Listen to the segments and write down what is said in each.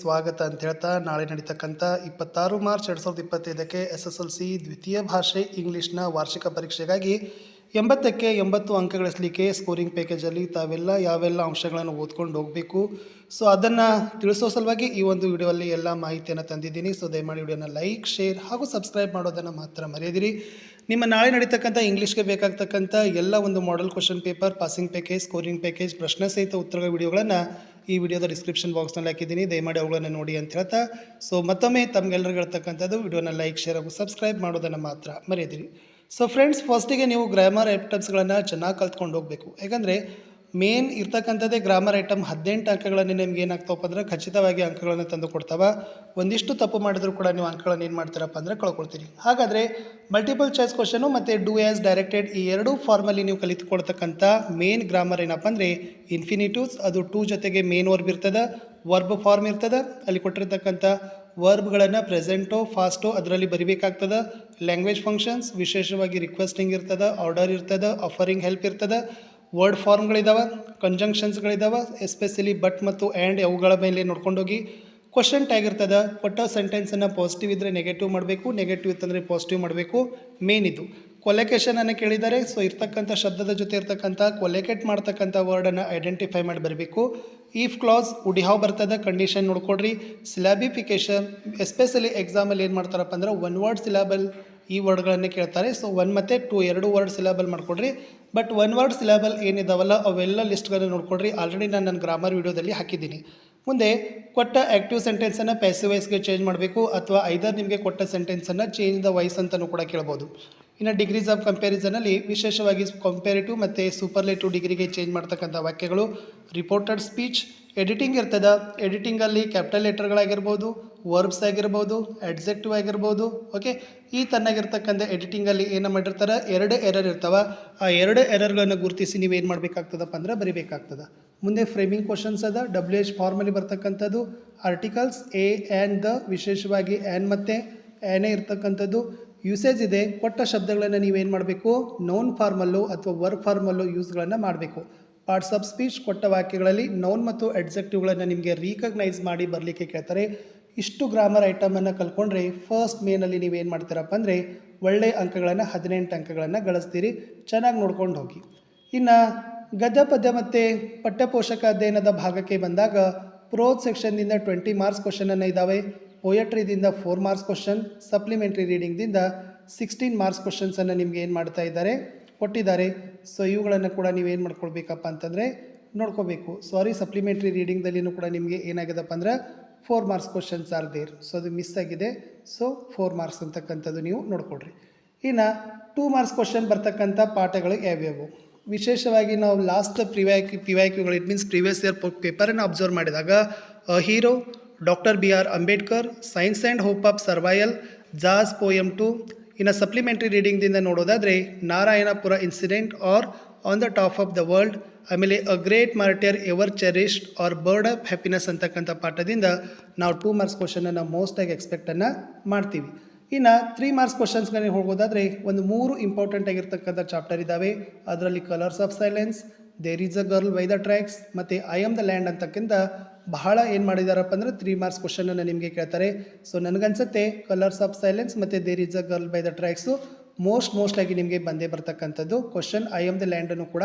ಸ್ವಾಗತ ಅಂತ ಹೇಳ್ತಾ ನಾಳೆ ನಡೀತಕ್ಕಂಥ ಇಪ್ಪತ್ತಾರು ಮಾರ್ಚ್ ಎರಡು ಸಾವಿರದ ಇಪ್ಪತ್ತೈದಕ್ಕೆ ಎಸ್ ಎಸ್ ಎಲ್ ಸಿ ದ್ವಿತೀಯ ಭಾಷೆ ಇಂಗ್ಲೀಷ್ನ ವಾರ್ಷಿಕ ಪರೀಕ್ಷೆಗಾಗಿ ಎಂಬತ್ತಕ್ಕೆ ಎಂಬತ್ತು ಅಂಕ ಗಳಿಸಲಿಕ್ಕೆ ಸ್ಕೋರಿಂಗ್ ಪ್ಯಾಕೇಜಲ್ಲಿ ತಾವೆಲ್ಲ ಯಾವೆಲ್ಲ ಅಂಶಗಳನ್ನು ಓದ್ಕೊಂಡು ಹೋಗಬೇಕು. ಸೊ, ಅದನ್ನು ತಿಳಿಸೋ ಸಲುವಾಗಿ ಈ ಒಂದು ವಿಡಿಯೋಲ್ಲಿ ಎಲ್ಲ ಮಾಹಿತಿಯನ್ನು ತಂದಿದ್ದೀನಿ. ಸೊ, ದಯಮಾಡಿ ವಿಡಿಯೋನ ಲೈಕ್, ಶೇರ್ ಹಾಗೂ ಸಬ್ಸ್ಕ್ರೈಬ್ ಮಾಡೋದನ್ನು ಮಾತ್ರ ಮರೆಯದಿರಿ. ನಿಮ್ಮ ನಾಳೆ ನಡೀತಕ್ಕಂಥ ಇಂಗ್ಲೀಷ್ಗೆ ಬೇಕಾಗ್ತಕ್ಕಂಥ ಎಲ್ಲ ಒಂದು model, question paper, passing package, scoring package, ಪ್ರಶ್ನೆ ಸಹಿತ ಉತ್ತರಗಳ ವಿಡಿಯೋಗಳನ್ನು ಈ ವಿಡಿಯೋದ ಡಿಸ್ಕ್ರಿಪ್ಷನ್ ಬಾಕ್ಸ್ನಲ್ಲಿ ಹಾಕಿದ್ದೀನಿ. ದಯಮಾಡಿ ಅವುಗಳನ್ನು ನೋಡಿ ಅಂತ ಹೇಳ್ತಾ. ಸೊ ಮತ್ತೊಮ್ಮೆ ತಮಗೆಲ್ಲರಿಗೂ ಹೇಳ್ತಕ್ಕಂಥದ್ದು, ವಿಡಿಯೋನ ಲೈಕ್ ಶೇರ್ ಹಾಗೂ ಸಬ್ಸ್ಕ್ರೈಬ್ ಮಾಡೋದನ್ನು ಮಾತ್ರ ಮರೆಯದಿರಿ. ಸೊ ಫ್ರೆಂಡ್ಸ್ ಫಸ್ಟಿಗೆ ನೀವು ಗ್ರಾಮರ್ ಐಟಮ್ಸ್ಗಳನ್ನು ಚೆನ್ನಾಗಿ ಕಲ್ತ್ಕೊಂಡು ಹೋಗಬೇಕು. ಯಾಕಂದರೆ ಮೇನ್ ಇರ್ತಕ್ಕಂಥದ್ದೇ ಗ್ರಾಮರ್ ಐಟಮ್ ಹದಿನೆಂಟು ಅಂಕಗಳನ್ನು ನಿಮ್ಗೆ ಏನಾಗ್ತವಪ್ಪ ಅಂದ್ರೆ ಖಚಿತವಾಗಿ ಅಂಕಗಳನ್ನು ತಂದು ಕೊಡ್ತಾವ. ಒಂದಿಷ್ಟು ತಪ್ಪು ಮಾಡಿದ್ರು ಕೂಡ ನೀವು ಅಂಕಗಳನ್ನು ಏನು ಮಾಡ್ತೀರಪ್ಪ ಅಂದರೆ ಕಳ್ಕೊಳ್ತೀರಿ. ಹಾಗಾದರೆ ಮಲ್ಟಿಪಲ್ ಚಾಯ್ಸ್ ಕ್ವಶನು ಮತ್ತು ಡೂ ಆಸ್ ಡೈರೆಕ್ಟೆಡ್ ಈ ಎರಡೂ ಫಾರ್ಮಲ್ಲಿ ನೀವು ಕಲಿತುಕೊಳ್ತಕ್ಕಂಥ ಮೇನ್ ಗ್ರಾಮರ್ ಏನಪ್ಪ ಅಂದರೆ ಇನ್ಫಿನಿಟಿವ್ಸ್ ಅದು ಟೂ ಜೊತೆಗೆ ಮೇನ್ ವರ್ಬ್ ಇರ್ತದೆ ವರ್ಬ್ ಫಾರ್ಮ್ ಇರ್ತದೆ. ಅಲ್ಲಿ ಕೊಟ್ಟಿರ್ತಕ್ಕಂಥ ವರ್ಬ್ಗಳನ್ನು ಪ್ರೆಸೆಂಟೋ ಫಾಸ್ಟೋ ಅದರಲ್ಲಿ ಬರಿಬೇಕಾಗ್ತದೆ. ಲ್ಯಾಂಗ್ವೇಜ್ ಫಂಕ್ಷನ್ಸ್ ವಿಶೇಷವಾಗಿ ರಿಕ್ವೆಸ್ಟಿಂಗ್ ಇರ್ತದೆ ಆರ್ಡರ್ ಇರ್ತದೆ ಆಫರಿಂಗ್ ಹೆಲ್ಪ್ ಇರ್ತದೆ. ವರ್ಡ್ ಫಾರ್ಮ್ಗಳಿದ್ದಾವೆ ಕಂಜಂಕ್ಷನ್ಸ್ಗಳಿದ್ದಾವೆ ಎಸ್ಪೆಷಲಿ ಬಟ್ ಮತ್ತು ಆ್ಯಂಡ್ ಅವುಗಳ ಮೇಲೆ ನೋಡ್ಕೊಂಡೋಗಿ ಕ್ವಶನ್ ಟ್ಯಾಗ್ ಇರ್ತದೆ ಕೊಟ್ಟ ಸೆಂಟೆನ್ಸನ್ನು ಪಾಸಿಟಿವ್ ಇದ್ದರೆ ನೆಗೆಟಿವ್ ಮಾಡಬೇಕು ನೆಗೆಟಿವ್ ಇತ್ತಂದರೆ ಪಾಸಿಟಿವ್ ಮಾಡಬೇಕು ಮೇನ್ ಇದು. ಕೊಲೆಕೇಶನನ್ನು ಕೇಳಿದ್ದಾರೆ ಸೊ ಇರ್ತಕ್ಕಂಥ ಶಬ್ದದ ಜೊತೆ ಇರ್ತಕ್ಕಂಥ ಕೊಲೆಕೇಟ್ ಮಾಡ್ತಕ್ಕಂಥ ವರ್ಡನ್ನು ಐಡೆಂಟಿಫೈ ಮಾಡಿ ಬರಬೇಕು. ಈಫ್ ಕ್ಲಾಸ್ ಉಡಿ ಹಾವು ಬರ್ತದೆ ಕಂಡೀಷನ್ ನೋಡ್ಕೊಡ್ರಿ. ಸಿಲಾಬಿಫಿಕೇಶನ್ ಎಸ್ಪೆಷಲಿ ಎಕ್ಸಾಮಲ್ಲಿ ಏನು ಮಾಡ್ತಾರಪ್ಪ ಅಂದ್ರೆ ಒನ್ ವರ್ಡ್ ಸಿಲಾಬಲ್ ಈ ವರ್ಡ್ಗಳನ್ನೇ ಕೇಳ್ತಾರೆ. ಸೊ ಒನ್ ಮತ್ತು ಟು ಎರಡು ವರ್ಡ್ ಸಿಲೇಬಲ್ ಮಾಡಿಕೊಡ್ರಿ. ಬಟ್ ಒನ್ ವರ್ಡ್ ಸಿಲೇಬಲ್ ಏನಿದಾವಲ್ಲ, ಅವೆಲ್ಲ ಲಿಸ್ಟ್ಗಳನ್ನು ನೋಡ್ಕೊಡ್ರಿ. ಆಲ್ರೆಡಿ ನಾನು ನನ್ನ ಗ್ರಾಮರ್ ವೀಡಿಯೋದಲ್ಲಿ ಹಾಕಿದ್ದೀನಿ. ಮುಂದೆ ಕೊಟ್ಟ ಆ್ಯಕ್ಟಿವ್ ಸೆಂಟೆನ್ಸನ್ನು ಪ್ಯಾಸಿವ್ ವೈಸ್ಗೆ ಚೇಂಜ್ ಮಾಡಬೇಕು, ಅಥವಾ ಐದರ್ ನಿಮಗೆ ಕೊಟ್ಟ ಸೆಂಟೆನ್ಸನ್ನು ಚೇಂಜ್ ದ ವೈಸ್ ಅಂತಲೂ ಕೂಡ ಕೇಳ್ಬೋದು. ಇನ್ನು ಡಿಗ್ರೀಸ್ ಆಫ್ ಕಂಪ್ಯಾರಿಸನಲ್ಲಿ ವಿಶೇಷವಾಗಿ ಕಂಪೇರಿಟಿವ್ ಮತ್ತು ಸೂಪರ್ಲೇಟಿವ್ ಡಿಗ್ರಿಗೆ ಚೇಂಜ್ ಮಾಡ್ತಕ್ಕಂಥ ವಾಕ್ಯಗಳು ರಿಪೋರ್ಟೆಡ್ ಸ್ಪೀಚ್ ಎಡಿಟಿಂಗ್ ಇರ್ತದೆ. ಎಡಿಟಿಂಗಲ್ಲಿ ಕ್ಯಾಪಿಟಲ್ ಲೆಟರ್ಗಳಾಗಿರ್ಬೋದು ವರ್ಬ್ಸ್ ಆಗಿರ್ಬೋದು ಅಡ್ಜೆಕ್ಟಿವ್ ಆಗಿರ್ಬೋದು ಓಕೆ ಈ ತನ್ನಾಗಿರ್ತಕ್ಕಂಥ ಎಡಿಟಿಂಗಲ್ಲಿ ಏನು ಮಾಡಿರ್ತಾರೆ? ಎರಡು ಎರರ್ ಇರ್ತವೆ. ಆ ಎರಡು ಎರರ್ಗಳನ್ನು ಗುರುತಿಸಿ ನೀವು ಏನು ಮಾಡಬೇಕಾಗ್ತದಪ್ಪ ಅಂದ್ರೆ ಬರಿಬೇಕಾಗ್ತದೆ. ಮುಂದೆ ಫ್ರೇಮಿಂಗ್ ಕ್ವಶನ್ಸ್ ಅದ ಡಬ್ಲ್ಯೂ ಎಚ್ ಫಾರ್ಮಲ್ಲಿ ಬರ್ತಕ್ಕಂಥದ್ದು ಆರ್ಟಿಕಲ್ಸ್ ಎ ಆ್ಯಂಡ್ ದ ವಿಶೇಷವಾಗಿ ಆ್ಯನ್ ಮತ್ತು ಆ್ಯನೇ ಇರ್ತಕ್ಕಂಥದ್ದು ಯೂಸೇಜ್ ಇದೆ, ಕೊಟ್ಟ ಶಬ್ದಗಳನ್ನು ನೀವೇನು ಮಾಡಬೇಕು? ನೌನ್ ಫಾರ್ಮಲ್ಲೋ ಅಥವಾ ವರ್ಕ್ ಫಾರ್ಮಲ್ಲೋ ಯೂಸ್ಗಳನ್ನು ಮಾಡಬೇಕು. ಪಾರ್ಟ್ಸ್ ಆಫ್ ಸ್ಪೀಚ್ ಕೊಟ್ಟ ವಾಕ್ಯಗಳಲ್ಲಿ ನೌನ್ ಮತ್ತು ಅಡ್ಜೆಕ್ಟಿವ್ಗಳನ್ನು ನಿಮಗೆ ರೀಕಗ್ನೈಸ್ ಮಾಡಿ ಬರಲಿಕ್ಕೆ ಕೇಳ್ತಾರೆ. ಇಷ್ಟು ಗ್ರಾಮರ್ ಐಟಮನ್ನು ಕಲ್ಕೊಂಡ್ರೆ ಫಸ್ಟ್ ಮೇನಲ್ಲಿ ನೀವೇನು ಮಾಡ್ತೀರಪ್ಪ ಅಂದರೆ ಒಳ್ಳೆಯ ಅಂಕಗಳನ್ನು ಹದಿನೆಂಟು ಅಂಕಗಳನ್ನು ಗಳಿಸ್ತೀರಿ. ಚೆನ್ನಾಗಿ ನೋಡ್ಕೊಂಡು ಹೋಗಿ. ಇನ್ನು ಗದ್ಯ ಪದ್ಯ ಮತ್ತು ಪಠ್ಯಪೋಷಕ ಅಧ್ಯಯನದ ಭಾಗಕ್ಕೆ ಬಂದಾಗ ಪ್ರೋತ್ ಸೆಕ್ಷನ್ನಿಂದ ಟ್ವೆಂಟಿ ಮಾರ್ಕ್ಸ್ ಕ್ವಶನನ್ನು ಇದ್ದಾವೆ ಪೊಯಟ್ರಿದಿಂದ ಫೋರ್ ಮಾರ್ಕ್ಸ್ ಕ್ವಶನ್ ಸಪ್ಲಿಮೆಂಟ್ರಿ ರೀಡಿಂಗ್ದಿಂದ ಸಿಕ್ಸ್ಟೀನ್ ಮಾರ್ಕ್ಸ್ ಕ್ವಶನ್ಸನ್ನು ನಿಮಗೆ ಏನು ಮಾಡ್ತಾ ಇದ್ದಾರೆ? ಕೊಟ್ಟಿದ್ದಾರೆ. ಸೊ ಇವುಗಳನ್ನು ಕೂಡ ನೀವೇನು ಮಾಡ್ಕೊಳ್ಬೇಕಪ್ಪ ಅಂತಂದರೆ ನೋಡ್ಕೋಬೇಕು. ಸಾರಿ ಸಪ್ಲಿಮೆಂಟ್ರಿ ರೀಡಿಂಗ್ದಲ್ಲಿನೂ ಕೂಡ ನಿಮಗೆ ಏನಾಗಿದೆಪ್ಪ ಅಂದ್ರೆ four marks questions are there so ಅದು ಮಿಸ್ ಆಗಿದೆ. ಸೊ ಫೋರ್ ಮಾರ್ಕ್ಸ್ ಅಂತಕ್ಕಂಥದ್ದು ನೀವು ನೋಡ್ಕೊಡ್ರಿ ಇನ್ನು ಟೂ ಮಾರ್ಕ್ಸ್ ಕ್ವಶನ್ ಬರ್ತಕ್ಕಂಥ ಪಾಠಗಳು ಯಾವ್ಯಾವು? ವಿಶೇಷವಾಗಿ ನಾವು ಲಾಸ್ಟ್ ಪ್ರಿವ್ಯಾಕ್ ಪಿ ವೈ ಕ್ಯೂಗಳು ಇಟ್ ಮೀನ್ಸ್ ಪ್ರಿವಿಯಸ್ ಇಯರ್ ಪೇಪರನ್ನು ಅಬ್ಸರ್ವ್ ಮಾಡಿದಾಗ hero doctor B R Ambedkar science and hope of survival jazz poem two ಇನ್ನು ಸಪ್ಲಿಮೆಂಟ್ರಿ ರೀಡಿಂಗ್ದಿಂದ ನೋಡೋದಾದರೆ, Narayanpur incident or on the top of the world ಆಮೇಲೆ a great martyr ever cherished or bird of happiness ಅಂತಕ್ಕಂಥ ಪಾಠದಿಂದ ನಾವು two marks ಕ್ವಶನನ್ನು ಮೋಸ್ಟಾಗಿ ಎಕ್ಸ್ಪೆಕ್ಟನ್ನು ಮಾಡ್ತೀವಿ. ಇನ್ನು three marks ಕ್ವಶನ್ಸ್ಗಳಿಗೆ ಹೋಗೋದಾದರೆ, ಒಂದು ಮೂರು ಇಂಪಾರ್ಟೆಂಟ್ ಆಗಿರ್ತಕ್ಕಂಥ ಚಾಪ್ಟರ್ ಇದ್ದಾವೆ ಅದರಲ್ಲಿ colours of silence there is a girl by the tracks ಮತ್ತು ಐ ಆಮ್ ದ ಲ್ಯಾಂಡ್ ಅಂತಕ್ಕಿಂತ ಬಹಳ ಏನು ಮಾಡಿದಾರಪ್ಪ ಅಂದರೆ ತ್ರೀ ಮಾರ್ಕ್ಸ್ ಕ್ವಶನನ್ನು ನಿಮಗೆ ಕೇಳ್ತಾರೆ. ಸೊ ನನಗನ್ಸುತ್ತೆ ಕಲರ್ಸ್ ಆಫ್ ಸೈಲೆನ್ಸ್ ಮತ್ತು there is a girl by the tracks most most ಆಗಿ ನಿಮಗೆ ಬಂದೇ ಬರ್ತಕ್ಕಂಥದ್ದು. ಕ್ವಶನ್ ಐ ಆಮ್ ದ ಲ್ಯಾಂಡನ್ನು ಕೂಡ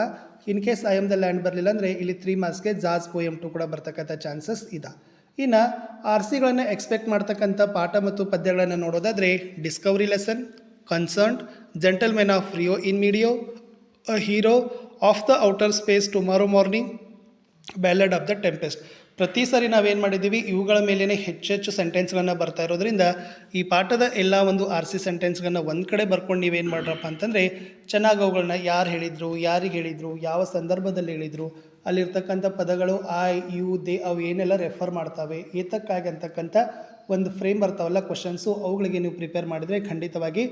in case I am the land ಬರಲಿಲ್ಲ ಅಂದರೆ ಇಲ್ಲಿ ತ್ರೀ ಮಾರ್ಕ್ಸ್ಗೆ ಜಾಜ್ ಪೋಯಮ್ ಟು ಕೂಡ ಬರ್ತಕ್ಕಂಥ ಚಾನ್ಸಸ್ ಇದೆ. ಇನ್ನು ಆರ್ ಸಿಗಳನ್ನು ಎಕ್ಸ್ಪೆಕ್ಟ್ ಮಾಡ್ತಕ್ಕಂಥ ಪಾಠ ಮತ್ತು ಪದ್ಯಗಳನ್ನು ನೋಡೋದಾದರೆ discovery lesson concerned gentlemen of Rio en Medio a hero of the outer space tomorrow morning ballad of the tempest ಪ್ರತಿ ಸಾರಿ ನಾವೇನು ಮಾಡಿದ್ದೀವಿ ಇವುಗಳ ಮೇಲೇ ಹೆಚ್ಚೆಚ್ಚು ಸೆಂಟೆನ್ಸ್ಗಳನ್ನ ಬರ್ತಾ ಇರೋದ್ರಿಂದ ಈ ಪಾಠದ ಎಲ್ಲ ಒಂದು ಆರ್ ಸಿ ಸೆಂಟೆನ್ಸ್ಗಳನ್ನ ಒಂದು ಕಡೆ ಬರ್ಕೊಂಡು ನೀವೇನು ಮಾಡ್ರಪ್ಪ ಅಂತಂದರೆ, ಚೆನ್ನಾಗಿ ಅವುಗಳನ್ನ ಯಾರು ಹೇಳಿದರು, ಯಾರಿಗೆ ಹೇಳಿದರು, ಯಾವ ಸಂದರ್ಭದಲ್ಲಿ ಹೇಳಿದರು, ಅಲ್ಲಿರ್ತಕ್ಕಂಥ ಪದಗಳು ಆ ಯು ದೇ, ಅವು ಏನೆಲ್ಲ ರೆಫರ್ ಮಾಡ್ತವೆ, ಏತಕ್ಕಾಗಿ ಅಂತಕ್ಕಂಥ ಒಂದು ಫ್ರೇಮ್ ಬರ್ತಾವಲ್ಲ ಕ್ವಶನ್ಸು ಅವುಗಳಿಗೆ ನೀವು ಪ್ರಿಪೇರ್ ಮಾಡಿದರೆ ಖಂಡಿತವಾಗಿ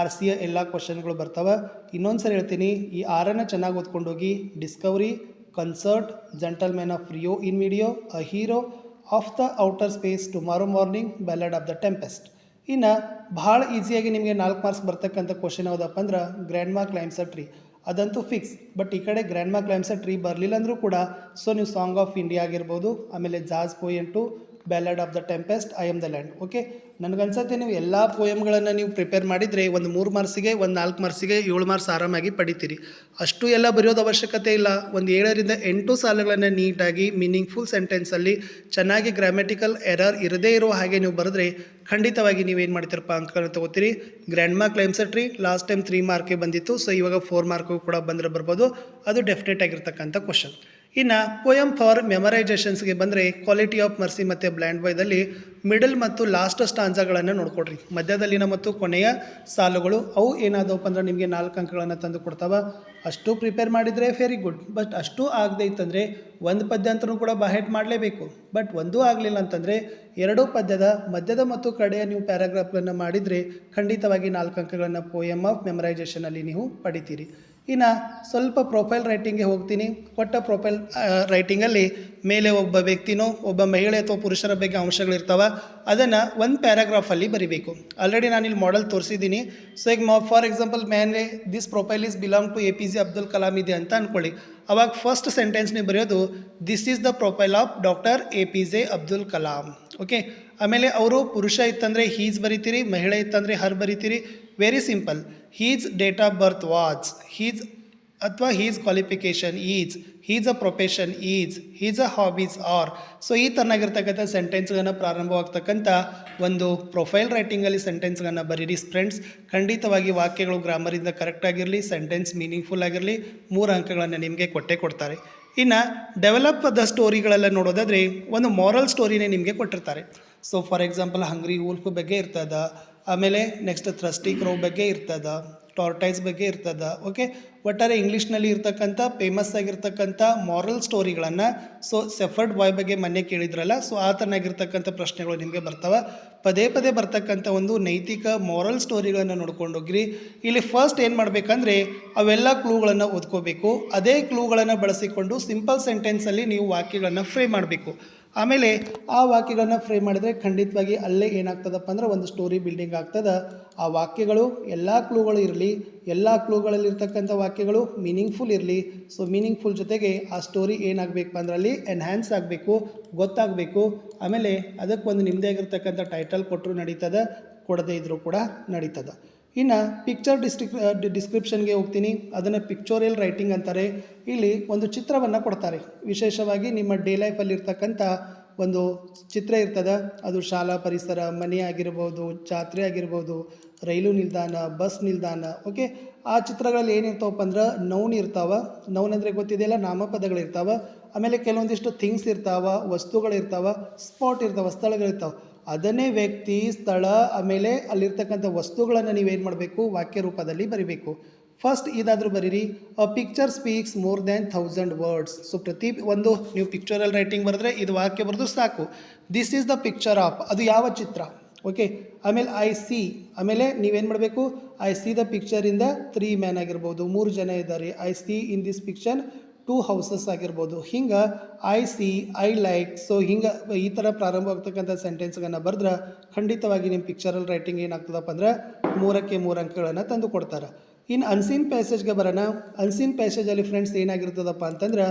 ಆರ್ ಸಿಯ ಎಲ್ಲ ಕ್ವಶನ್ಗಳು ಬರ್ತಾವೆ. ಇನ್ನೊಂದು ಸರಿ ಹೇಳ್ತೀನಿ, ಈ ಆರನ್ನು ಚೆನ್ನಾಗಿ ಓದ್ಕೊಂಡೋಗಿ discovery concert gentlemen of Rio en video a hero of the outer space tomorrow morning ballad of the tempest ಇನ್ನು ಭಾಳ ಈಸಿಯಾಗಿ ನಿಮಗೆ ನಾಲ್ಕು ಮಾರ್ಕ್ಸ್ ಬರ್ತಕ್ಕಂಥ ಕ್ವಶನ್ ಯಾವುದಪ್ಪ ಅಂದ್ರೆ grandma climbs a tree ಅದಂತೂ ಫಿಕ್ಸ್ ಬಟ್ ಈ ಕಡೆ ಗ್ರ್ಯಾಂಡ್ ಮಾ ಕ್ಲೈಮ್ಸ್ ಅ ಟ್ರೀ ಬರಲಿಲ್ಲ ಅಂದರೂ ಕೂಡ ಸೊ ನೀವು ಸಾಂಗ್ ಆಫ್ ಇಂಡಿಯಾ ಆಗಿರ್ಬೋದು, ಆಮೇಲೆ jazz poem two ballad of the tempest I am the land okay ನನಗನ್ಸತ್ತೆ ನೀವು ಎಲ್ಲ ಪೋಯಮ್ಗಳನ್ನು ನೀವು ಪ್ರಿಪೇರ್ ಮಾಡಿದರೆ ಒಂದು ಮೂರು ಮಾರ್ಸಿಗೆ ಒಂದು ನಾಲ್ಕು ಮಾರ್ಕ್ಸಿಗೆ ಏಳು ಮಾರ್ಕ್ಸ್ ಆರಾಮಾಗಿ ಪಡಿತೀರಿ. ಅಷ್ಟು ಎಲ್ಲ ಬರೆಯೋದು ಅವಶ್ಯಕತೆ ಇಲ್ಲ. ಒಂದು ಏಳರಿಂದ ಎಂಟು ಸಾಲುಗಳನ್ನು ನೀಟಾಗಿ ಮೀನಿಂಗ್ಫುಲ್ ಸೆಂಟೆನ್ಸಲ್ಲಿ ಚೆನ್ನಾಗಿ ಗ್ರಾಮೆಟಿಕಲ್ ಎರರ್ ಇರದೇ ಇರೋ ಹಾಗೆ ನೀವು ಬರೆದ್ರೆ ಖಂಡಿತವಾಗಿ ನೀವೇನು ಮಾಡ್ತೀರಪ್ಪ ಅಂಕಗಳನ್ನು ತಗೋತೀರಿ grandma climbs a tree last time three ಮಾರ್ಕ್ಗೆ ಬಂದಿತ್ತು. ಸೊ ಇವಾಗ ಫೋರ್ ಮಾರ್ಕು ಕೂಡ ಬಂದರೆ ಬರ್ಬೋದು. ಅದು ಡೆಫಿನೆಟ್ ಆಗಿರ್ತಕ್ಕಂಥ ಕ್ವಶನ್ ಇನ್ನು ಪೋಯಮ್ ಫಾರ್ ಮೆಮರೈಜೇಷನ್ಸ್ಗೆ ಬಂದರೆ ಕ್ವಾಲಿಟಿ ಆಫ್ ಮರ್ಸಿ ಮತ್ತು ಬ್ಲ್ಯಾಂಡ್ ಬಾಯ್ದಲ್ಲಿ ಮಿಡಲ್ ಮತ್ತು ಲಾಸ್ಟ್ ಸ್ಟಾನ್ಸಗಳನ್ನು ನೋಡ್ಕೊಡ್ರಿ. ಮಧ್ಯದಲ್ಲಿನ ಮತ್ತು ಕೊನೆಯ ಸಾಲುಗಳು ಅವು ಏನಾದವಪ್ಪ ಅಂದ್ರೆ ನಿಮಗೆ ನಾಲ್ಕು ಅಂಕಗಳನ್ನು ತಂದು ಕೊಡ್ತಾವ. ಅಷ್ಟು ಪ್ರಿಪೇರ್ ಮಾಡಿದರೆ ವೆರಿ ಗುಡ್ ಬಟ್ ಅಷ್ಟು ಆಗದೆ ಇತ್ತಂದರೆ ಒಂದು ಪದ್ಯ ಅಂತಲೂ ಕೂಡ ಬಾಹೆಟ್ ಮಾಡಲೇಬೇಕು. ಬಟ್ ಒಂದೂ ಆಗಲಿಲ್ಲ ಅಂತಂದರೆ ಎರಡೂ ಪದ್ಯದ ಮಧ್ಯದ ಮತ್ತು ಕಡೆಯ ನೀವು ಪ್ಯಾರಾಗ್ರಾಫ್ಗಳನ್ನು ಮಾಡಿದರೆ ಖಂಡಿತವಾಗಿ ನಾಲ್ಕು ಅಂಕಗಳನ್ನು ಪೋಯಮ್ ಆಫ್ ಮೆಮರೈಜೇಷನಲ್ಲಿ ನೀವು ಪಡಿತೀರಿ. ಇನ್ನು ಸ್ವಲ್ಪ ಪ್ರೊಫೈಲ್ ರೈಟಿಂಗ್ಗೆ ಹೋಗ್ತೀನಿ. ಕೊಟ್ಟ ಪ್ರೊಫೈಲ್ ರೈಟಿಂಗಲ್ಲಿ ಮೇಲೆ ಒಬ್ಬ ವ್ಯಕ್ತಿನೋ ಒಬ್ಬ ಮಹಿಳೆ ಅಥವಾ ಪುರುಷರ ಬಗ್ಗೆ ಅಂಶಗಳಿರ್ತಾವೆ, ಅದನ್ನು ಒಂದು ಪ್ಯಾರಾಗ್ರಾಫಲ್ಲಿ ಬರಿಬೇಕು. ಆಲ್ರೆಡಿ ನಾನು ಇಲ್ಲಿ ಮಾಡೆಲ್ ತೋರಿಸಿದ್ದೀನಿ. ಸೊ ಈಗ for example man this profile is belong to A P J Abdul Kalam ಇದೆ ಅಂತ ಅಂದ್ಕೊಳ್ಳಿ ಅವಾಗ ಫಸ್ಟ್ ಸೆಂಟೆನ್ಸ್ ನೀವು ಬರೆಯೋದು this is the profile of doctor A P J Abdul Kalam okay ಆಮೇಲೆ ಅವರು ಪುರುಷ ಇತ್ತಂದರೆ ಹೀಸ್ ಬರಿತೀರಿ, ಮಹಿಳೆ ಇತ್ತಂದರೆ her ಬರಿತೀರಿ very simple his date of birth was his ಅಥವಾ his qualification is his a profession is his a hobbies are so ಈ ಥರನಾಗಿರ್ತಕ್ಕಂಥ ಸೆಂಟೆನ್ಸ್ಗಳನ್ನು ಪ್ರಾರಂಭವಾಗ್ತಕ್ಕಂಥ ಒಂದು ಪ್ರೊಫೈಲ್ ರೈಟಿಂಗಲ್ಲಿ ಸೆಂಟೆನ್ಸ್ಗಳನ್ನು ಬರೀರಿ ಫ್ರೆಂಡ್ಸ್ ಖಂಡಿತವಾಗಿ ವಾಕ್ಯಗಳು ಗ್ರಾಮರಿಂದ ಕರೆಕ್ಟಾಗಿರಲಿ ಸೆಂಟೆನ್ಸ್ ಮೀನಿಂಗ್ಫುಲ್ ಆಗಿರಲಿ, ಮೂರು ಅಂಕಗಳನ್ನು ನಿಮಗೆ ಕೊಟ್ಟೇ ಕೊಡ್ತಾರೆ. ಇನ್ನು ಡೆವಲಪ್ ದ ಸ್ಟೋರಿಗಳೆಲ್ಲ ನೋಡೋದಾದರೆ ಒಂದು ಮಾರಲ್ ಸ್ಟೋರಿನೇ ನಿಮಗೆ ಕೊಟ್ಟಿರ್ತಾರೆ. So for example hungry wolf ಬಗ್ಗೆ ಇರ್ತದ, ಆಮೇಲೆ ನೆಕ್ಸ್ಟ್ ಥ್ರಸ್ಟಿ ಕ್ರೋ ಬಗ್ಗೆ ಇರ್ತದ ಟಾರ್ಟೈಸ್ ಬಗ್ಗೆ ಇರ್ತದ ಓಕೆ ಒಟ್ಟಾರೆ ಇಂಗ್ಲೀಷ್ನಲ್ಲಿ ಇರ್ತಕ್ಕಂಥ ಫೇಮಸ್ ಆಗಿರ್ತಕ್ಕಂಥ ಮಾರಲ್ ಸ್ಟೋರಿಗಳನ್ನು ಸೊ ಸೆಫರ್ಡ್ ಬಾಯ್ ಬಗ್ಗೆ ಮೊನ್ನೆ ಕೇಳಿದ್ರಲ್ಲ, ಸೊ ಆ ಥರನಾಗಿರ್ತಕ್ಕಂಥ ಪ್ರಶ್ನೆಗಳು ನಿಮಗೆ ಬರ್ತಾವೆ. ಪದೇ ಪದೇ ಬರ್ತಕ್ಕಂಥ ಒಂದು ನೈತಿಕ ಮಾರಲ್ ಸ್ಟೋರಿಗಳನ್ನು ನೋಡ್ಕೊಂಡು ಹೋಗ್ರಿ ಇಲ್ಲಿ ಫಸ್ಟ್ ಏನು ಮಾಡಬೇಕಂದ್ರೆ, ಅವೆಲ್ಲ ಕ್ಲೂಗಳನ್ನು ಓದ್ಕೋಬೇಕು. ಅದೇ ಕ್ಲೂಗಳನ್ನು ಬಳಸಿಕೊಂಡು ಸಿಂಪಲ್ ಸೆಂಟೆನ್ಸಲ್ಲಿ ನೀವು ವಾಕ್ಯಗಳನ್ನು ಫ್ರೇಮ್ ಮಾಡಬೇಕು. ಆಮೇಲೆ ಆ ವಾಕ್ಯಗಳನ್ನ ಫ್ರೇಮ್ ಮಾಡಿದರೆ ಖಂಡಿತವಾಗಿ ಅಲ್ಲೇ ಏನಾಗ್ತದಪ್ಪ ಅಂದ್ರೆ ಒಂದು ಸ್ಟೋರಿ ಬಿಲ್ಡಿಂಗ್ ಆಗ್ತದೆ. ಆ ವಾಕ್ಯಗಳು ಎಲ್ಲ ಕ್ಲೂಗಳು ಇರಲಿ, ಎಲ್ಲ ಕ್ಲೂಗಳಲ್ಲಿರ್ತಕ್ಕಂಥ ವಾಕ್ಯಗಳು ಮೀನಿಂಗ್ಫುಲ್ ಇರಲಿ. ಸೊ ಮೀನಿಂಗ್ಫುಲ್ ಜೊತೆಗೆ ಆ ಸ್ಟೋರಿ ಏನಾಗಬೇಕು ಅಂದ್ರೆ ಅಲ್ಲಿ ಎನ್ಹ್ಯಾನ್ಸ್ ಆಗಬೇಕು, ಗೊತ್ತಾಗಬೇಕು. ಆಮೇಲೆ ಅದಕ್ಕೆ ಒಂದು ನಿಮ್ಮದೇ ಆಗಿರ್ತಕ್ಕಂಥ ಟೈಟಲ್ ಕೊಟ್ಟರು ನಡೀತದೆ, ಕೊಡದೇ ಇದ್ದರೂ ಕೂಡ ನಡೀತದ. ಇನ್ನು ಪಿಕ್ಚರ್ ಡಿಸ್ಟ್ರಿಕ್ ಡಿಸ್ಕ್ರಿಪ್ಷನ್ಗೆ ಹೋಗ್ತೀನಿ. ಅದನ್ನು ಪಿಕ್ಚೋರಿಯಲ್ ರೈಟಿಂಗ್ ಅಂತಾರೆ. ಇಲ್ಲಿ ಒಂದು ಚಿತ್ರವನ್ನು ಕೊಡ್ತಾರೆ. ವಿಶೇಷವಾಗಿ ನಿಮ್ಮ ಡೇ ಲೈಫಲ್ಲಿ ಇರ್ತಕ್ಕಂಥ ಒಂದು ಚಿತ್ರ ಇರ್ತದೆ. ಅದು ಶಾಲಾ ಪರಿಸರ, ಮನೆ ಆಗಿರ್ಬೋದು, ಜಾತ್ರೆ ಆಗಿರ್ಬೋದು, ರೈಲು ನಿಲ್ದಾಣ ಬಸ್ ನಿಲ್ದಾಣ ಓಕೆ ಆ ಚಿತ್ರಗಳಲ್ಲಿ ಏನಿರ್ತಾವಪ್ಪ ಅಂದ್ರೆ ನೌನ್ ಇರ್ತಾವ. ನೌನ್ ಅಂದರೆ ಗೊತ್ತಿದೆಯಲ್ಲ? ನಾಮಪದಗಳಿರ್ತಾವೆ ಆಮೇಲೆ ಕೆಲವೊಂದಿಷ್ಟು ಥಿಂಗ್ಸ್ ಇರ್ತಾವ ವಸ್ತುಗಳಿರ್ತಾವೆ ಸ್ಪಾಟ್ ಇರ್ತಾವ ಸ್ಥಳಗಳಿರ್ತಾವೆ ಅದನ್ನೇ ವ್ಯಕ್ತಿ, ಸ್ಥಳ, ಆಮೇಲೆ ಅಲ್ಲಿರ್ತಕ್ಕಂಥ ವಸ್ತುಗಳನ್ನು ನೀವೇನು ಮಾಡಬೇಕು? ವಾಕ್ಯ ರೂಪದಲ್ಲಿ ಬರಿಬೇಕು. ಫಸ್ಟ್ ಇದಾದರೂ ಬರೀರಿ a picture speaks more than thousand words so ಪ್ರತಿ ಒಂದು, ನೀವು ಪಿಕ್ಚರಲ್ಲಿ ರೈಟಿಂಗ್ ಬರೆದ್ರೆ ಇದು ವಾಕ್ಯ ಬರೆದು ಸಾಕು. This is the picture of ಅದು ಯಾವ ಚಿತ್ರ? ಓಕೆ ಆಮೇಲೆ ಐ ಸಿ ಆಮೇಲೆ ನೀವೇನು ಮಾಡಬೇಕು? ಐ ಸಿ ದ ಪಿಕ್ಚರಿಂದ ತ್ರೀ ಮ್ಯಾನ್ ಆಗಿರ್ಬೋದು. ಮೂರು ಜನ ಇದ್ದಾರೆ. I see in this picture two houses ಆಗಿರ್ಬೋದು. ಹಿಂಗೆ I see I like so ಹಿಂಗೆ ಈ ಥರ ಪ್ರಾರಂಭವಾಗ್ತಕ್ಕಂಥ ಸೆಂಟೆನ್ಸ್ಗಳನ್ನು ಬರೆದ್ರೆ ಖಂಡಿತವಾಗಿ ನಿಮ್ಮ ಪಿಕ್ಚರಲ್ ರೈಟಿಂಗ್ ಏನಾಗ್ತದಪ್ಪ ಅಂದ್ರೆ ಮೂರಕ್ಕೆ ಮೂರು ಅಂಕಗಳನ್ನು ತಂದು ಕೊಡ್ತಾರೆ. ಇನ್ನು ಅನ್ಸೀನ್ ಪ್ಯಾಸೇಜ್ಗೆ ಬರೋಣ. ಅನ್ಸೀನ್ ಪ್ಯಾಸೇಜಲ್ಲಿ ಫ್ರೆಂಡ್ಸ್ ಏನಾಗಿರ್ತದಪ್ಪ ಅಂತಂದ್ರೆ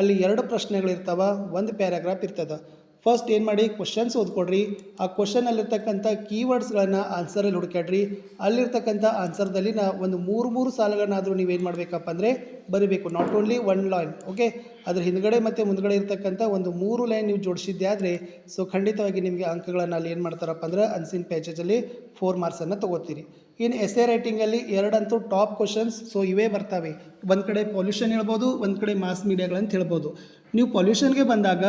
ಅಲ್ಲಿ ಎರಡು ಪ್ರಶ್ನೆಗಳಿರ್ತಾವ, ಒಂದು ಪ್ಯಾರಾಗ್ರಾಫ್ ಇರ್ತದೆ. ಫಸ್ಟ್ ಏನು ಮಾಡಿ? ಕ್ವಶನ್ಸ್ ಓದ್ಕೊಡ್ರಿ. ಆ ಕ್ವಶನಲ್ಲಿರ್ತಕ್ಕಂಥ ಕೀವರ್ಡ್ಸ್ಗಳನ್ನು ಆನ್ಸರಲ್ಲಿ ಹುಡುಕಾಡ್ರಿ ಅಲ್ಲಿರ್ತಕ್ಕಂಥ ಆನ್ಸರ್ದಲ್ಲಿನ ಒಂದು ಮೂರು ಮೂರು ಸಾಲುಗಳನ್ನಾದರೂ ನೀವೇನು ಮಾಡಬೇಕಪ್ಪ ಅಂದರೆ ಬರಿಬೇಕು. Not only one line okay ಅದ್ರ ಹಿಂದ್ಗಡೆ ಮತ್ತು ಮುಂದ್ಗಡೆ ಇರ್ತಕ್ಕಂಥ ಒಂದು ಮೂರು ಲೈನ್ ನೀವು ಜೋಡಿಸಿದ್ದೆ ಆದರೆ ಸೊ ಖಂಡಿತವಾಗಿ ನಿಮಗೆ ಅಂಕಗಳನ್ನು ಅಲ್ಲಿ ಏನು ಮಾಡ್ತಾರಪ್ಪ ಅಂದ್ರೆ ಅನ್ಸಿನ್ ಪ್ಯಾಚೇಜಲ್ಲಿ ಫೋರ್ ಮಾರ್ಕ್ಸನ್ನು ತೊಗೋತೀರಿ. ಇನ್ನು ಎಸ್ ಎ ರೈಟಿಂಗಲ್ಲಿ ಎರಡಂತೂ ಟಾಪ್ ಕ್ವಶನ್ಸ್ ಸೊ ಇವೇ ಬರ್ತವೆ. ಒಂದು ಕಡೆ ಪೊಲ್ಯೂಷನ್ ಹೇಳ್ಬೋದು, ಒಂದು ಕಡೆ ಮಾಸ್ ಮೀಡಿಯಾಗಳಂತ ಹೇಳ್ಬೋದು. ನೀವು ಪೊಲ್ಯೂಷನ್ಗೆ ಬಂದಾಗ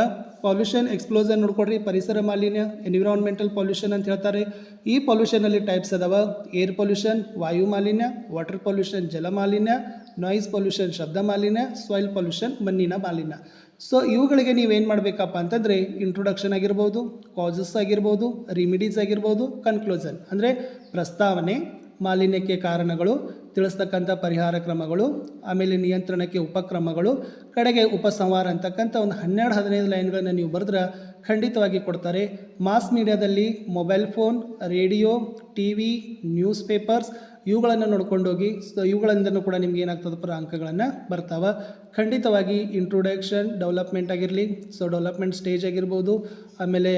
ಪೊಲ್ಯೂಷನ್ ಎಕ್ಸ್ಪ್ಲೋಸನ್ ನೋಡ್ಕೊಡ್ರಿ, ಪರಿಸರ ಮಾಲಿನ್ಯ ಎನ್ವಿರಾನ್ಮೆಂಟಲ್ ಪೊಲ್ಯೂಷನ್ ಅಂತ ಹೇಳ್ತಾರೆ. ಈ ಪೊಲ್ಯೂಷನಲ್ಲಿ ಟೈಪ್ಸ್ ಅದಾವ. ಏರ್ ಪೊಲ್ಯೂಷನ್ ವಾಯು ಮಾಲಿನ್ಯ ವಾಟರ್ ಪೊಲ್ಯೂಷನ್ ಜಲ ಮಾಲಿನ್ಯ ನಾಯ್ಸ್ ಪೊಲ್ಯೂಷನ್ ಶಬ್ದ ಮಾಲಿನ್ಯ ಸಾಯಿಲ್ ಪೊಲ್ಯೂಷನ್ ಮಣ್ಣಿನ ಮಾಲಿನ್ಯ. ಸೊ ಇವುಗಳಿಗೆ ನೀವೇನು ಮಾಡಬೇಕಪ್ಪ ಅಂತಂದರೆ ಇಂಟ್ರೊಡಕ್ಷನ್ ಆಗಿರ್ಬೋದು ಕಾಸಸ್ ಆಗಿರ್ಬೋದು ರಿಮಿಡೀಸ್ ಆಗಿರ್ಬೋದು ಕನ್ಕ್ಲೂಷನ್ ಅಂದರೆ ಪ್ರಸ್ತಾವನೆ, ಮಾಲಿನ್ಯಕ್ಕೆ ಕಾರಣಗಳು, ತಿಳಿಸ್ತಕ್ಕಂಥ ಪರಿಹಾರ ಕ್ರಮಗಳು, ಆಮೇಲೆ ನಿಯಂತ್ರಣಕ್ಕೆ ಉಪಕ್ರಮಗಳು, ಕಡೆಗೆ ಉಪಸಂಹಾರ ಅಂತಕ್ಕಂಥ ಒಂದು ಹನ್ನೆರಡು, ಹದಿನೈದು ಲೈನ್ಗಳನ್ನು ನೀವು ಬರೆದ್ರೆ ಖಂಡಿತವಾಗಿ ಕೊಡ್ತಾರೆ. ಮಾಸ್ ಮೀಡಿಯಾದಲ್ಲಿ mobile phone, radio T V newspapers ಇವುಗಳನ್ನು ನೋಡ್ಕೊಂಡೋಗಿ ಸೊ ಇವುಗಳಿಂದನೂ ಕೂಡ ನಿಮ್ಗೆ ಏನಾಗ್ತದಪ್ಪ ಅಂಕಗಳನ್ನು ಬರ್ತಾವೆ. ಖಂಡಿತವಾಗಿ ಇಂಟ್ರೊಡಕ್ಷನ್ ಡೆವಲಪ್ಮೆಂಟ್ ಆಗಿರಲಿ ಸೊ ಡೆವಲಪ್ಮೆಂಟ್ ಸ್ಟೇಜ್ ಆಗಿರ್ಬೋದು, ಆಮೇಲೆ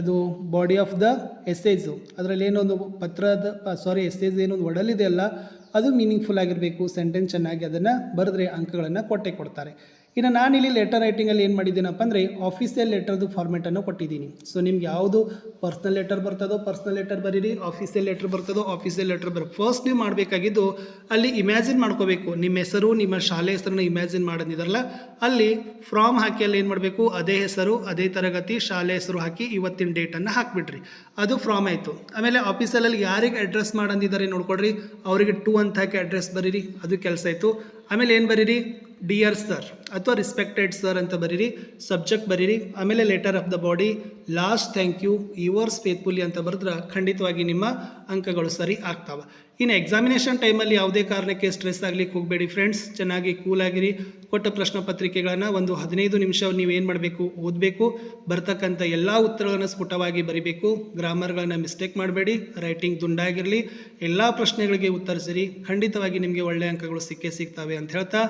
ಅದು ಬಾಡಿ ಆಫ್ ದ ಎಸ್ಸೇಜು ಅದರಲ್ಲಿ ಏನೊಂದು ಪತ್ರದ ಸಾರಿ ಎಸ್ಸೇಜ್ ಏನೊಂದು ಒಡಲಿದೆಯಲ್ಲ ಅದು ಮೀನಿಂಗ್ಫುಲ್ ಆಗಿರಬೇಕು ಸೆಂಟೆನ್ಸ್ ಚೆನ್ನಾಗಿ ಅದನ್ನು ಬರೆದ್ರೆ ಅಂಕಗಳನ್ನು ಕೊಟ್ಟೆ ಕೊಡ್ತಾರೆ. ಇನ್ನು ನಾನು ಇಲ್ಲಿ ಲೆಟರ್ ರೈಟಿಂಗಲ್ಲಿ ಏನು ಮಾಡಿದ್ದೀನಪ್ಪ ಅಂದರೆ ಆಫೀಸಿಯಲ್ ಲೆಟರ್ದು ಫಾರ್ಮೆಟನ್ನು ಕೊಟ್ಟಿದ್ದೀನಿ. ಸೊ ನಿಮ್ಗೆ ಯಾವುದು ಪರ್ಸ್ನಲ್ ಲೆಟರ್ ಬರ್ತದೋ ಪರ್ಸ್ನಲ್ ಲೆಟರ್ ಬರೀರಿ ಆಫೀಸಿಯಲ್ ಲೆಟರ್ ಬರ್ತದೋ ಆಫೀಸಿಯಲ್ ಲೆಟರ್ ಬರ್ ಫಸ್ಟ್ ನೀವು ಮಾಡಬೇಕಾಗಿದ್ದು ಅಲ್ಲಿ ಇಮ್ಯಾಜಿನ್ ಮಾಡ್ಕೋಬೇಕು. ನಿಮ್ಮ ಹೆಸರು, ನಿಮ್ಮ ಶಾಲೆ ಹೆಸರನ್ನು ಇಮ್ಯಾಜಿನ್ ಮಾಡೋದಿದಾರಲ್ಲ ಅಲ್ಲಿ ಫ್ರಾಮ್ ಹಾಕಿ ಅಲ್ಲಿ ಏನು ಮಾಡಬೇಕು? ಅದೇ ಹೆಸರು, ಅದೇ ತರಗತಿ, ಶಾಲೆ ಹೆಸರು ಹಾಕಿ ಇವತ್ತಿನ ಡೇಟನ್ನು ಹಾಕಿಬಿಡ್ರಿ ಅದು ಫ್ರಾಮ್ ಆಯಿತು. ಆಮೇಲೆ ಆಫೀಸಲ್ಲಿ ಯಾರಿಗೆ ಅಡ್ರೆಸ್ ಮಾಡಂದಿದ್ದಾರೆ ನೋಡ್ಕೊಡ್ರಿ ಅವರಿಗೆ ಟೂ ಅಂತ ಹಾಕಿ ಅಡ್ರೆಸ್ ಬರೀರಿ. ಅದು ಕೆಲಸ ಆಯಿತು. ಆಮೇಲೆ ಏನು ಬರೀರಿ? ಡಿಯರ್ ಸರ್ ಅಥವಾ ರಿಸ್ಪೆಕ್ಟೆಡ್ ಸರ್ ಅಂತ ಬರೀರಿ ಸಬ್ಜೆಕ್ಟ್ ಬರೀರಿ, ಆಮೇಲೆ letter of the body last thank you yours faithfully ಅಂತ ಬರೆದ್ರೆ ಖಂಡಿತವಾಗಿ ನಿಮ್ಮ ಅಂಕಗಳು ಸರಿ ಆಗ್ತಾವೆ. ಇನ್ನು ಎಕ್ಸಾಮಿನೇಷನ್ ಟೈಮಲ್ಲಿ ಯಾವುದೇ ಕಾರಣಕ್ಕೆ ಸ್ಟ್ರೆಸ್ ಆಗಲಿಕ್ಕೆ ಹೋಗಬೇಡಿ ಫ್ರೆಂಡ್ಸ್ ಚೆನ್ನಾಗಿ ಕೂಲ್ ಆಗಿರಿ, ಕೊಟ್ಟ ಪ್ರಶ್ನೆ ಪತ್ರಿಕೆಗಳನ್ನು ಒಂದು ಹದಿನೈದು ನಿಮಿಷ ನೀವು ಏನು ಮಾಡಬೇಕು, ಓದಬೇಕು, ಬರ್ತಕ್ಕಂಥ ಎಲ್ಲ ಉತ್ತರಗಳನ್ನು ಸ್ಫುಟವಾಗಿ ಬರಿಬೇಕು ಗ್ರಾಮರ್ಗಳನ್ನು ಮಿಸ್ಟೇಕ್ ಮಾಡಬೇಡಿ ರೈಟಿಂಗ್ ದುಂಡಾಗಿರಲಿ, ಎಲ್ಲ ಪ್ರಶ್ನೆಗಳಿಗೆ ಉತ್ತರಿಸಿರಿ, ಖಂಡಿತವಾಗಿ ನಿಮಗೆ ಒಳ್ಳೆಯ ಅಂಕಗಳು ಸಿಕ್ಕೇ ಸಿಗ್ತವೆ ಅಂತ ಹೇಳ್ತಾ,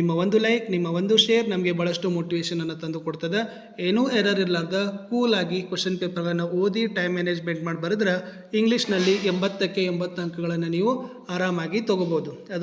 ನಿಮ್ಮ ಒಂದು ಲೈಕ್ ನಿಮ್ಮ ಒಂದು ಶೇರ್ ನಮಗೆ ಭಾಳಷ್ಟು ಮೋಟಿವೇಶನನ್ನು ತಂದು ಕೊಡ್ತದೆ. ಏನೂ ಎರರ್ ಇರಲಾರ್ದ ಕೂಲಾಗಿ ಕ್ವಶನ್ ಪೇಪರ್ಗಳನ್ನು ಓದಿ ಟೈಮ್ ಮ್ಯಾನೇಜ್ಮೆಂಟ್ ಮಾಡಿ ಬರೆದ್ರೆ ಇಂಗ್ಲೀಷ್ನಲ್ಲಿ ಎಂಬತ್ತಕ್ಕೆ ಎಂಬತ್ತು ಅಂಕಗಳನ್ನು ನೀವು ಆರಾಮಾಗಿ ತೊಗೋಬೋದು. ಅದು